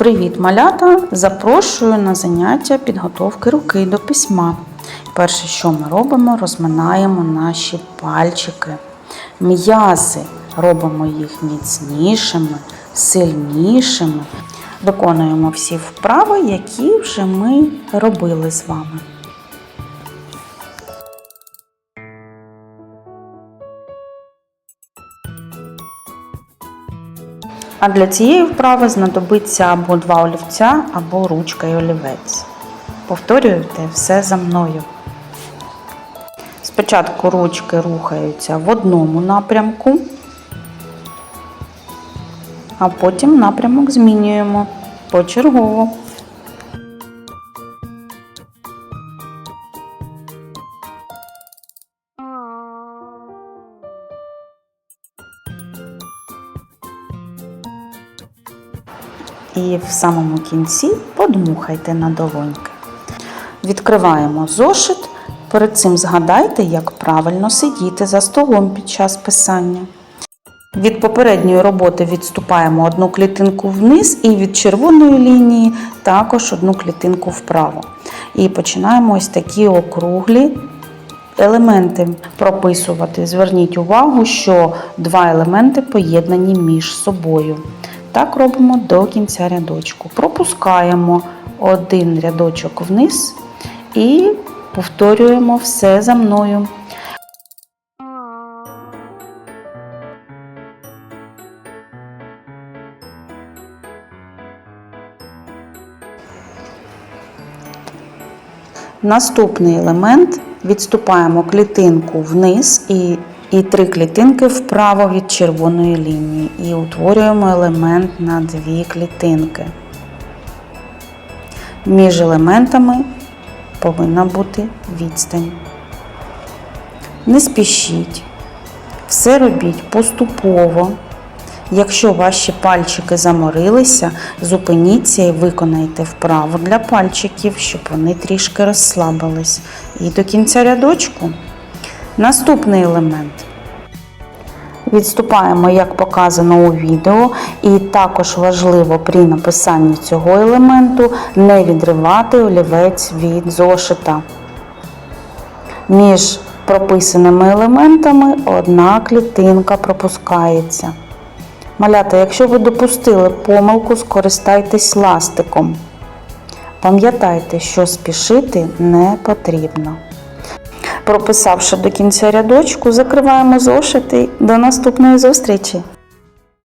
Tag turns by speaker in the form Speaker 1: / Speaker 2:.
Speaker 1: Привіт, малята! Запрошую на заняття підготовки руки до письма. Перше, що ми робимо, розминаємо наші пальчики. М'язи робимо їх міцнішими, сильнішими. Виконуємо всі вправи, які вже ми робили з вами. А для цієї вправи знадобиться або два олівця, або ручка і олівець. Повторюйте все за мною. Спочатку ручки рухаються в одному напрямку, а потім напрямок змінюємо почергово. І в самому кінці подмухайте на долоньки. Відкриваємо зошит. Перед цим згадайте, як правильно сидіти за столом під час писання. Від попередньої роботи відступаємо одну клітинку вниз і від червоної лінії також одну клітинку вправо. І починаємо ось такі округлі елементи прописувати. Зверніть увагу, що два елементи поєднані між собою. Так робимо до кінця рядочку. Пропускаємо один рядочок вниз і повторюємо все за мною. Наступний елемент відступаємо клітинку вниз і, і три клітинки вправо від червоної лінії і утворюємо елемент на дві клітинки. Між елементами повинна бути відстань. Не спішіть, все робіть поступово. Якщо ваші пальчики заморилися, зупиніться і виконайте вправу для пальчиків, щоб вони трішки розслабились. І до кінця рядочку наступний елемент. Відступаємо, як показано у відео, і також важливо при написанні цього елементу не відривати олівець від зошита. Між прописаними елементами одна клітинка пропускається. Малята, якщо ви допустили помилку, скористайтесь ластиком. Пам'ятайте, що спішити не потрібно. Прописавши до кінця рядочку, закриваємо зошити. До наступної зустрічі!